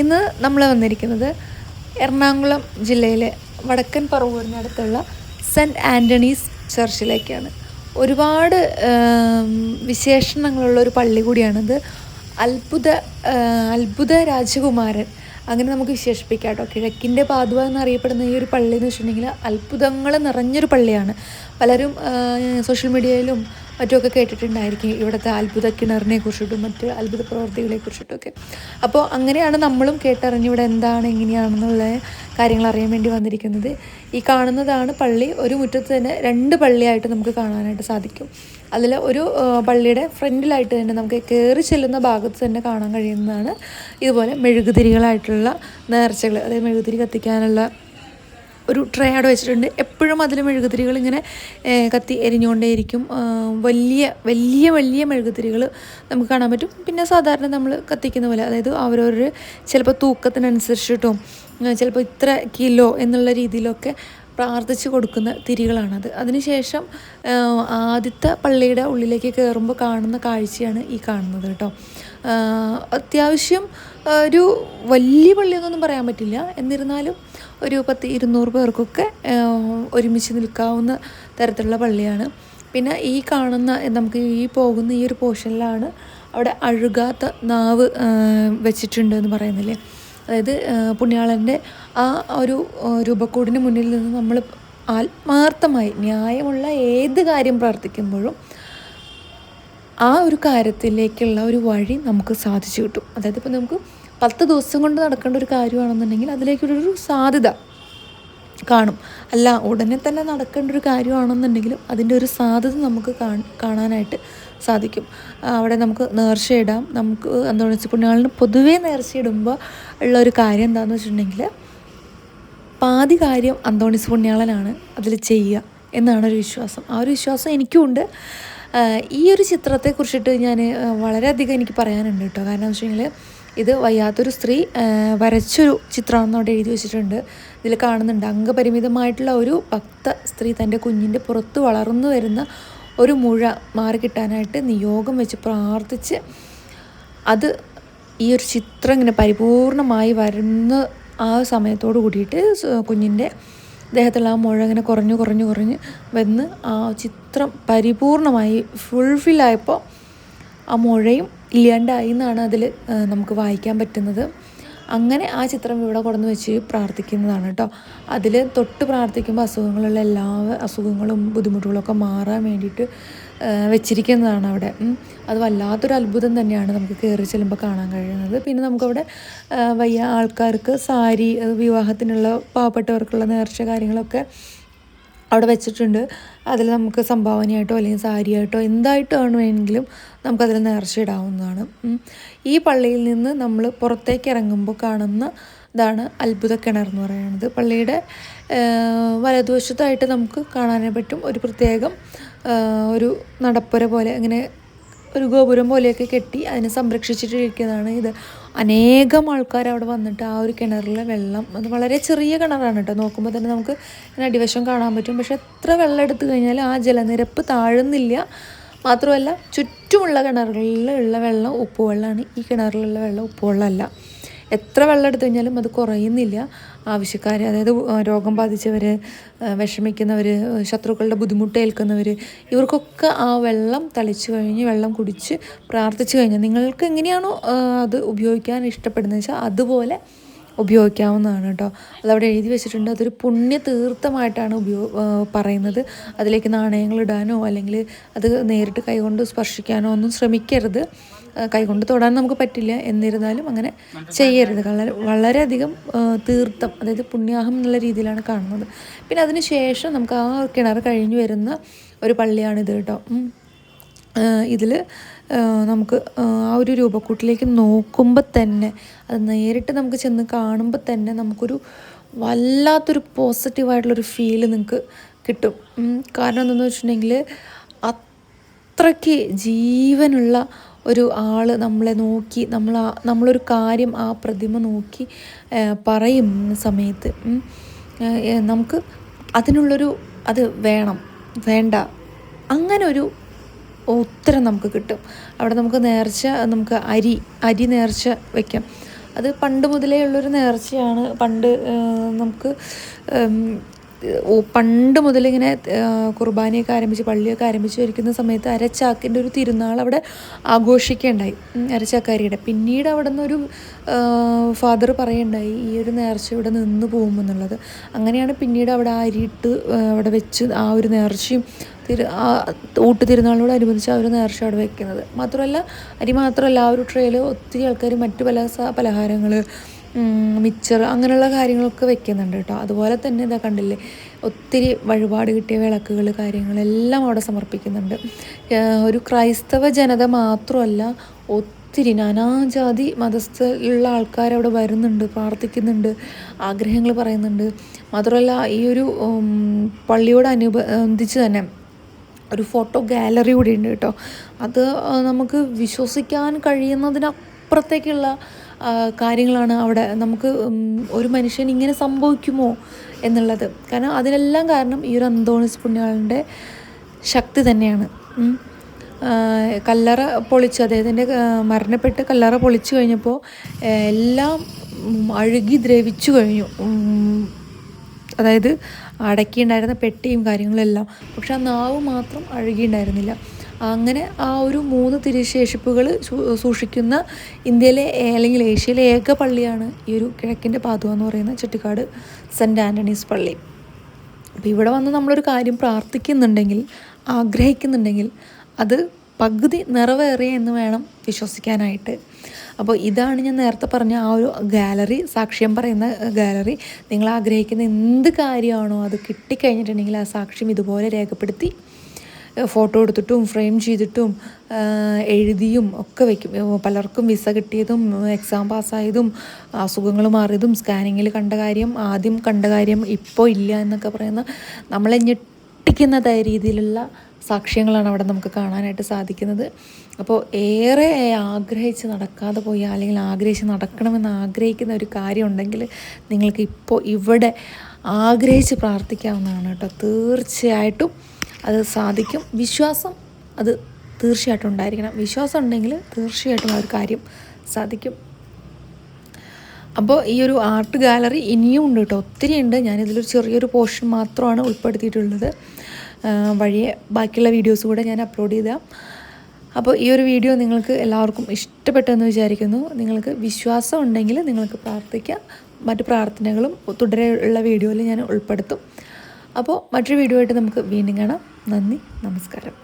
ഇന്ന് നമ്മൾ വന്നിരിക്കുന്നത് എറണാകുളം ജില്ലയിലെ വടക്കൻ പറവൂരിനടുത്തുള്ള സെന്റ് ആന്റണീസ് ചർച്ചിലേക്കാണ്. ഒരുപാട് വിശേഷണങ്ങളുള്ള ഒരു പള്ളി കൂടിയാണിത്. അത്ഭുത അത്ഭുത രാജകുമാരൻ. അങ്ങനെ നമുക്ക് വിശേഷിപ്പിക്കാം കേട്ടോ കിഴക്കിന്റെ പാതുവ എന്നറിയപ്പെടുന്ന ഈ ഒരു പള്ളി എന്ന് വെച്ചിട്ടുണ്ടെങ്കിൽ അത്ഭുതങ്ങൾ നിറഞ്ഞൊരു പള്ളിയാണ്. പലരും സോഷ്യൽ മീഡിയയിലും മറ്റുമൊക്കെ കേട്ടിട്ടുണ്ടായിരിക്കും ഇവിടുത്തെ അത്ഭുത കിണറിനെ കുറിച്ചിട്ടും മറ്റ് അത്ഭുത പ്രവർത്തികളെ കുറിച്ചിട്ടൊക്കെ അപ്പോൾ അങ്ങനെയാണ് നമ്മളും കേട്ടറിഞ്ഞ് ഇവിടെ എന്താണ് എങ്ങനെയാണെന്നുള്ള കാര്യങ്ങൾ അറിയാൻ വേണ്ടി വന്നിരിക്കുന്നത്. ഈ കാണുന്നതാണ് പള്ളി. ഒരു മുറ്റത്ത് തന്നെ രണ്ട് പള്ളിയായിട്ട് നമുക്ക് കാണാനായിട്ട് സാധിക്കും. അതിൽ ഒരു പള്ളിയുടെ ഫ്രണ്ടിലായിട്ട് തന്നെ നമുക്ക് കയറി ചെല്ലുന്ന ഭാഗത്ത് തന്നെ കാണാൻ കഴിയുന്നതാണ് ഇതുപോലെ മെഴുകുതിരികളായിട്ടുള്ള നേർച്ചകൾ അതായത് മെഴുകുതിരി കത്തിക്കാനുള്ള ഒരു ട്രേ അവിടെ വെച്ചിട്ടുണ്ട്. എപ്പോഴും അതിൽ മെഴുകുതിരികൾ ഇങ്ങനെ കത്തി എരിഞ്ഞുകൊണ്ടേയിരിക്കും. വലിയ വലിയ വലിയ മെഴുകുതിരികൾ നമുക്ക് കാണാൻ പറ്റും. പിന്നെ സാധാരണ നമ്മൾ കത്തിക്കുന്ന പോലെ അതായത് അവരവർ ചിലപ്പോൾ തൂക്കത്തിനനുസരിച്ചിട്ടും ചിലപ്പോൾ ഇത്ര കിലോ എന്നുള്ള രീതിയിലൊക്കെ പ്രാർത്ഥിച്ച് കൊടുക്കുന്ന തിരികളാണത്. അതിനുശേഷം ആദ്യത്തെ പള്ളിയുടെ ഉള്ളിലേക്ക് കയറുമ്പോൾ കാണുന്ന കാഴ്ചയാണ് ഈ കാണുന്നത് കേട്ടോ. അത്യാവശ്യം ഒരു വലിയ പള്ളിയെന്നൊന്നും പറയാൻ പറ്റില്ല. എന്നിരുന്നാലും ഒരു പത്ത് ഇരുന്നൂറ് പേർക്കൊക്കെ ഒരുമിച്ച് നിൽക്കാവുന്ന തരത്തിലുള്ള പള്ളിയാണ്. പിന്നെ ഈ കാണുന്ന നമുക്ക് ഈ പോകുന്ന ഈ ഒരു പോർഷനിലാണ് അവിടെ അഴുകാത്ത നാവ് വെച്ചിട്ടുണ്ട് എന്ന് പറയുന്നില്ലേ? അതായത് പുണ്യാളന്റെ ആ ഒരു രൂപക്കൂടിന് മുന്നിൽ നിന്ന് നമ്മൾ ആത്മാർത്ഥമായി ന്യായമുള്ള ഏത് കാര്യം പ്രാർത്ഥിക്കുമ്പോഴും ആ ഒരു കാര്യത്തിലേക്കുള്ള ഒരു വഴി നമുക്ക് സാധിച്ചു കിട്ടും. അതായത് ഇപ്പോൾ നമുക്ക് പത്ത് ദിവസം കൊണ്ട് നടക്കേണ്ട ഒരു കാര്യമാണെന്നുണ്ടെങ്കിൽ അതിലേക്കൊരു സാധ്യത കാണും. അല്ല ഉടനെ തന്നെ നടക്കേണ്ട ഒരു കാര്യമാണെന്നുണ്ടെങ്കിലും അതിന്റെ ഒരു സാധ്യത നമുക്ക് കാണ് കാണാനായിട്ട് സാധിക്കും. അവിടെ നമുക്ക് നേർച്ചയിടാം. നമുക്ക് എന്താ പറയുക പുണ്യാളിന് പൊതുവേ നേർച്ചയിടുമ്പോൾ ഉള്ള ഒരു കാര്യം എന്താണെന്ന് വെച്ചിട്ടുണ്ടെങ്കിൽ പാതി കാര്യം അന്തോണിസ് പുണ്യാളനാണ് അതിൽ ചെയ്യുക എന്നാണ് ഒരു വിശ്വാസം. ആ ഒരു വിശ്വാസം എനിക്കും ഉണ്ട് ഈ ഒരു ചിത്രത്തെ കുറിച്ചിട്ട് ഞാൻ വളരെയധികം എനിക്ക് പറയാനുണ്ട് കേട്ടോ. കാരണം എന്ന് വെച്ചാൽ ഇത് വയ്യാത്തൊരു സ്ത്രീ വരച്ചൊരു ചിത്രമാണെന്ന് അവിടെ എഴുതി വെച്ചിട്ടുണ്ട്. ഇതിൽ കാണുന്നുണ്ട് അംഗപരിമിതമായിട്ടുള്ള ഒരു ഭക്ത സ്ത്രീ തന്റെ കുഞ്ഞിന്റെ പുറത്ത് വളർന്നു വരുന്ന ഒരു മുഴ മാറി കിട്ടാനായിട്ട് നിയോഗം വെച്ച് പ്രാർത്ഥിച്ച് അത് ഈ ഒരു ചിത്രം ഇങ്ങനെ പരിപൂർണമായി വരുന്ന ആ സമയത്തോട് കൂടിയിട്ട് കുഞ്ഞിന്റെ ദേഹത്തുള്ള ആ മുഴ ഇങ്ങനെ കുറഞ്ഞു കുറഞ്ഞു കുറഞ്ഞ് വന്ന് ആ ചിത്രം പരിപൂർണമായി ഫുൾഫില്ലായപ്പോൾ ആ മുഴയും ഇല്ലാണ്ടായി എന്നാണ് അതിൽ നമുക്ക് വായിക്കാൻ പറ്റുന്നത്. അങ്ങനെ ആ ചിത്രം ഇവിടെ കൊണ്ടുവന്ന് വെച്ച് പ്രാർത്ഥിക്കുന്നതാണ് കേട്ടോ. അതിൽ തൊട്ട് പ്രാർത്ഥിക്കുമ്പോൾ അസുഖങ്ങളുള്ള എല്ലാ അസുഖങ്ങളും ബുദ്ധിമുട്ടുകളൊക്കെ മാറാൻ വേണ്ടിയിട്ട് വെച്ചിരിക്കുന്നതാണ് അവിടെ. അത് വല്ലാത്തൊരു അത്ഭുതം തന്നെയാണ് നമുക്ക് കയറി ചെല്ലുമ്പോൾ കാണാൻ കഴിയുന്നത്. പിന്നെ നമുക്കവിടെ വയ്യ ആൾക്കാർക്ക് സാരി വിവാഹത്തിനുള്ള പാവപ്പെട്ടവർക്കുള്ള നേർച്ച കാര്യങ്ങളൊക്കെ അവിടെ വെച്ചിട്ടുണ്ട്. അതിൽ നമുക്ക് സംഭാവനയായിട്ടോ അല്ലെങ്കിൽ സാരിയായിട്ടോ എന്തായിട്ടാണ് വേണമെങ്കിലും നമുക്കതിൽ നേർച്ച ഇടാവുന്നതാണ്. ഈ പള്ളിയിൽ നിന്ന് നമ്മൾ പുറത്തേക്ക് ഇറങ്ങുമ്പോൾ കാണുന്ന ഇതാണ് അത്ഭുത കിണർ എന്ന് പറയുന്നത്. പള്ളിയുടെ വലതുവശത്തായിട്ട് നമുക്ക് കാണാനേ പറ്റും ഒരു പ്രത്യേകം ഒരു നടപ്പുര പോലെ അങ്ങനെ ഒരു ഗോപുരം പോലെയൊക്കെ കെട്ടി അതിനെ സംരക്ഷിച്ചിട്ടിരിക്കുന്നതാണ് ഇത്. അനേകം ആൾക്കാർ അവിടെ വന്നിട്ട് ആ ഒരു കിണറിലെ വെള്ളം അത് വളരെ ചെറിയ കിണറാണ് കേട്ടോ നോക്കുമ്പോൾ തന്നെ നമുക്ക് അടിവശം കാണാൻ പറ്റും. പക്ഷെ എത്ര വെള്ളം എടുത്തു കഴിഞ്ഞാൽ ആ ജലനിരപ്പ് താഴുന്നില്ല. മാത്രമല്ല ചുറ്റുമുള്ള കിണറുകളിലുള്ള വെള്ളം ഉപ്പുവെള്ളമാണ് ഈ കിണറിലുള്ള വെള്ളം ഉപ്പുവെള്ളമല്ല. എത്ര വെള്ളം എടുത്തു കഴിഞ്ഞാലും അത് കുറയുന്നില്ല. ആവശ്യക്കാർ അതായത് രോഗം ബാധിച്ചവർ വിഷമിക്കുന്നവർ ശത്രുക്കളുടെ ബുദ്ധിമുട്ട് ഏൽക്കുന്നവർ ഇവർക്കൊക്കെ ആ വെള്ളം തളിച്ചു കഴിഞ്ഞ് വെള്ളം കുടിച്ച് പ്രാർത്ഥിച്ചു കഴിഞ്ഞാൽ നിങ്ങൾക്ക് എങ്ങനെയാണോ അത് ഉപയോഗിക്കാൻ ഇഷ്ടപ്പെടുന്നത് വെച്ചാൽ അതുപോലെ ഉപയോഗിക്കാവുന്നതാണ് കേട്ടോ. അതവിടെ എഴുതി വെച്ചിട്ടുണ്ട്. അതൊരു പുണ്യ തീർത്ഥമായിട്ടാണ് ഉപയോഗ പറയുന്നത്. അതിലേക്ക് നാണയങ്ങൾ ഇടാനോ അല്ലെങ്കിൽ അത് നേരിട്ട് കൈകൊണ്ട് സ്പർശിക്കാനോ ഒന്നും ശ്രമിക്കരുത്. കൈകൊണ്ട് തൊടാൻ നമുക്ക് പറ്റില്ല. എന്നിരുന്നാലും അങ്ങനെ ചെയ്യരുത്. വളരെ വളരെയധികം തീർത്ഥം അതായത് പുണ്യാഹം എന്നുള്ള രീതിയിലാണ് കാണുന്നത്. പിന്നെ അതിന് ശേഷം നമുക്ക് ആ കിണർ കഴിഞ്ഞു വരുന്ന ഒരു പള്ളിയാണിത് കേട്ടോ. ഇതിൽ നമുക്ക് ആ ഒരു രൂപക്കൂട്ടിലേക്ക് നോക്കുമ്പോൾ തന്നെ അത് നേരിട്ട് നമുക്ക് ചെന്ന് കാണുമ്പോൾ തന്നെ നമുക്കൊരു വല്ലാത്തൊരു പോസിറ്റീവായിട്ടുള്ളൊരു ഫീൽ നിങ്ങൾക്ക് കിട്ടും. കാരണം എന്തെന്ന് വെച്ചിട്ടുണ്ടെങ്കിൽ അത്രയ്ക്ക് ജീവനുള്ള ഒരു ആൾ നമ്മളെ നോക്കി നമ്മൾ നമ്മളൊരു കാര്യം ആ പ്രതിമ നോക്കി പറയും സമയത്ത് നമുക്ക് അതിനുള്ളൊരു അത് വേണം വേണ്ട. അങ്ങനെ ഒരു ഉത്തരം നമുക്ക് കിട്ടും. അവിടെ നമുക്ക് നേർച്ച നമുക്ക് അരി അരി നേർച്ച വയ്ക്കാം അത് പണ്ട് മുതലേ ഉള്ളൊരു നേർച്ചയാണ്. പണ്ട് നമുക്ക് പണ്ട് മുതലിങ്ങനെ ഇങ്ങനെ കുർബാനയൊക്കെ ആരംഭിച്ച് പള്ളിയൊക്കെ ആരംഭിച്ച് വരിക്കുന്ന സമയത്ത് അരച്ചാക്കിന്റെ ഒരു തിരുനാൾ അവിടെ ആഘോഷിക്കുകയുണ്ടായി അരച്ചാക്കാരിയുടെ. പിന്നീട് അവിടെ നിന്നൊരു ഫാദർ പറയുണ്ടായി ഈ ഒരു നേർച്ച ഇവിടെ നിന്ന് പോകുമെന്നുള്ളത് അങ്ങനെയാണ് പിന്നീട് അവിടെ ആ അരിയിട്ട് അവിടെ വെച്ച് ആ ഒരു നേർച്ചയും തിരു ആ ഊട്ട് തിരുനാളിനോടനുബന്ധിച്ച് ആ ഒരു നേർച്ച അവിടെ വെക്കുന്നത്. മാത്രമല്ല അരി മാത്രമല്ല ആ ഒരു ട്രെയിൽ ഒത്തിരി ആൾക്കാർ മറ്റു പല പലഹാരങ്ങൾ മിച്ചർ അങ്ങനെയുള്ള കാര്യങ്ങളൊക്കെ വെക്കുന്നുണ്ട് കേട്ടോ. അതുപോലെ തന്നെ ഇതാ കണ്ടില്ലേ ഒത്തിരി വഴിപാട് കിട്ടിയ വിളക്കുകൾ കാര്യങ്ങളെല്ലാം അവിടെ സമർപ്പിക്കുന്നുണ്ട്. ഒരു ക്രൈസ്തവ ജനത മാത്രമല്ല ഒത്തിരി നാനാജാതി മതസ്ഥയിലുള്ള ആൾക്കാർ അവിടെ വരുന്നുണ്ട് പ്രാർത്ഥിക്കുന്നുണ്ട് ആഗ്രഹങ്ങൾ പറയുന്നുണ്ട്. മാത്രമല്ല ഈ ഒരു പള്ളിയോട് അനുബന്ധിച്ച് തന്നെ ഒരു ഫോട്ടോ ഗാലറി കൂടി ഉണ്ട് കേട്ടോ. അത് നമുക്ക് വിശ്വസിക്കാൻ കഴിയുന്നതിനപ്പുറത്തേക്കുള്ള കാര്യങ്ങളാണ് അവിടെ നമുക്ക് ഒരു മനുഷ്യൻ ഇങ്ങനെ സംഭവിക്കുമോ എന്നുള്ളത്. കാരണം അതിനെല്ലാം കാരണം ഈ ഒരു അന്തോണിസ് പുണ്യാളന്റെ ശക്തി തന്നെയാണ്. കല്ലറ പൊളിച്ച് അദ്ദേഹത്തിന്റെ മരണപ്പെട്ട് കല്ലറ പൊളിച്ചു കഴിഞ്ഞപ്പോൾ എല്ലാം അഴുകി ദ്രവിച്ചു കഴിഞ്ഞു. അതായത് ഉണ്ടായിരുന്ന പെട്ടിയും കാര്യങ്ങളെല്ലാം. പക്ഷെ ആ നാവ് മാത്രം അഴുകിയിട്ടുണ്ടായിരുന്നില്ല അങ്ങനെ ആ ഒരു മൂന്ന് തിരുശേഷിപ്പുകൾ സൂക്ഷിക്കുന്ന ഇന്ത്യയിലെ അല്ലെങ്കിൽ ഏഷ്യയിലെ ഏക പള്ളിയാണ് ഈ ഒരു കിഴക്കിന്റെ പാതുവ എന്ന് പറയുന്ന ചെട്ടിക്കാട് സെന്റ് ആന്റണീസ് പള്ളി. അപ്പോൾ ഇവിടെ വന്ന് നമ്മളൊരു കാര്യം പ്രാർത്ഥിക്കുന്നുണ്ടെങ്കിൽ ആഗ്രഹിക്കുന്നുണ്ടെങ്കിൽ അത് പകുതി നിറവേറിയ എന്ന് വേണം വിശ്വസിക്കാനായിട്ട്. അപ്പോൾ ഇതാണ് ഞാൻ നേരത്തെ പറഞ്ഞ ആ ഒരു ഗാലറി സാക്ഷ്യം പറയുന്ന ഗാലറി. നിങ്ങൾ ആഗ്രഹിക്കുന്ന എന്ത് കാര്യമാണോ അത് കിട്ടിക്കഴിഞ്ഞിട്ടുണ്ടെങ്കിൽ ആ സാക്ഷ്യം ഇതുപോലെ രേഖപ്പെടുത്തി ഫോട്ടോ എടുത്തിട്ടും ഫ്രെയിം ചെയ്തിട്ടും എഴുതിയും ഒക്കെ വയ്ക്കും പലർക്കും വിസ കിട്ടിയതും എക്സാം പാസ്സായതും അസുഖങ്ങൾ മാറിയതും സ്കാനിങ്ങിൽ കണ്ട കാര്യം ആദ്യം കണ്ട കാര്യം ഇപ്പോൾ ഇല്ല എന്നൊക്കെ പറയുന്ന നമ്മളെ ഞെട്ടിക്കുന്നതായ രീതിയിലുള്ള സാക്ഷ്യങ്ങളാണ് അവിടെ നമുക്ക് കാണാനായിട്ട് സാധിക്കുന്നത്. അപ്പോൾ ഏറെ ആഗ്രഹിച്ച് നടക്കാതെ പോയി അല്ലെങ്കിൽ ആഗ്രഹിച്ച് നടക്കണമെന്ന് ആഗ്രഹിക്കുന്ന ഒരു കാര്യം ഉണ്ടെങ്കിൽ നിങ്ങൾക്ക് ഇപ്പോൾ ഇവിടെ ആഗ്രഹിച്ച് പ്രാർത്ഥിക്കാവുന്നതാണ് കേട്ടോ. തീർച്ചയായിട്ടും അത് സാധിക്കും. വിശ്വാസം അത് തീർച്ചയായിട്ടും ഉണ്ടായിരിക്കണം. വിശ്വാസം ഉണ്ടെങ്കിൽ തീർച്ചയായിട്ടും ആ ഒരു കാര്യം സാധിക്കും. അപ്പോൾ ഈ ഒരു ആർട്ട് ഗാലറി ഇനിയും ഉണ്ട് കേട്ടോ. ഒത്തിരി ഉണ്ട്. ഞാനിതിലൊരു ചെറിയൊരു പോർഷൻ മാത്രമാണ് ഉൾപ്പെടുത്തിയിട്ടുള്ളത്. വഴിയെ ബാക്കിയുള്ള വീഡിയോസ് കൂടെ ഞാൻ അപ്ലോഡ് ചെയ്താൽ അപ്പോൾ ഈ ഒരു വീഡിയോ നിങ്ങൾക്ക് എല്ലാവർക്കും ഇഷ്ടപ്പെട്ടെന്ന് വിചാരിക്കുന്നു. നിങ്ങൾക്ക് വിശ്വാസം ഉണ്ടെങ്കിൽ നിങ്ങൾക്ക് പ്രാർത്ഥിക്കാം. മറ്റു പ്രാർത്ഥനകളും തുടരെയുള്ള വീഡിയോയിൽ ഞാൻ ഉൾപ്പെടുത്തും. അപ്പോൾ മറ്റൊരു വീഡിയോ ആയിട്ട് നമുക്ക് വീണ്ടും കാണാം. നന്ദി നമസ്കാരം.